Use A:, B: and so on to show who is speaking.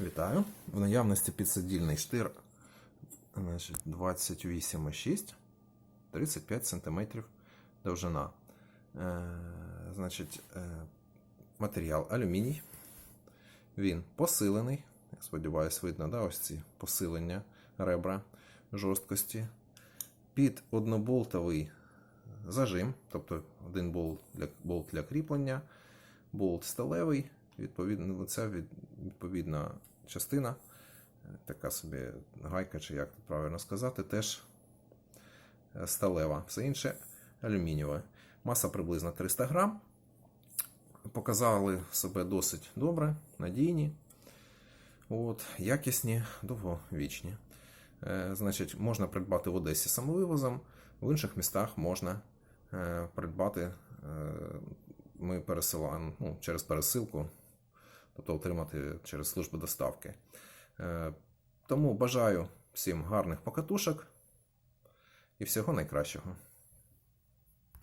A: Вітаю. В наявності підсидільний штир значить, 28,6, 35 см довжина. Е, значить, е, матеріал алюміній. Він посилений. Я сподіваюся, видно, да, ось ці посилення ребра жорсткості. Під одноболтовий зажим, тобто один болт для, болт для кріплення, болт сталевий, відповідно, це від, відповідна частина, така собі гайка, чи як правильно сказати, теж е, сталева. Все інше алюмінієве. Маса приблизно 300 грам. Показали себе досить добре, надійні, от, якісні, довговічні. Е, значить, можна придбати в Одесі самовивозом, в інших містах можна е, придбати. Е, ми пересилаємо ну, через пересилку, тобто отримати через службу доставки. Е, тому бажаю всім гарних покатушок і всього найкращого.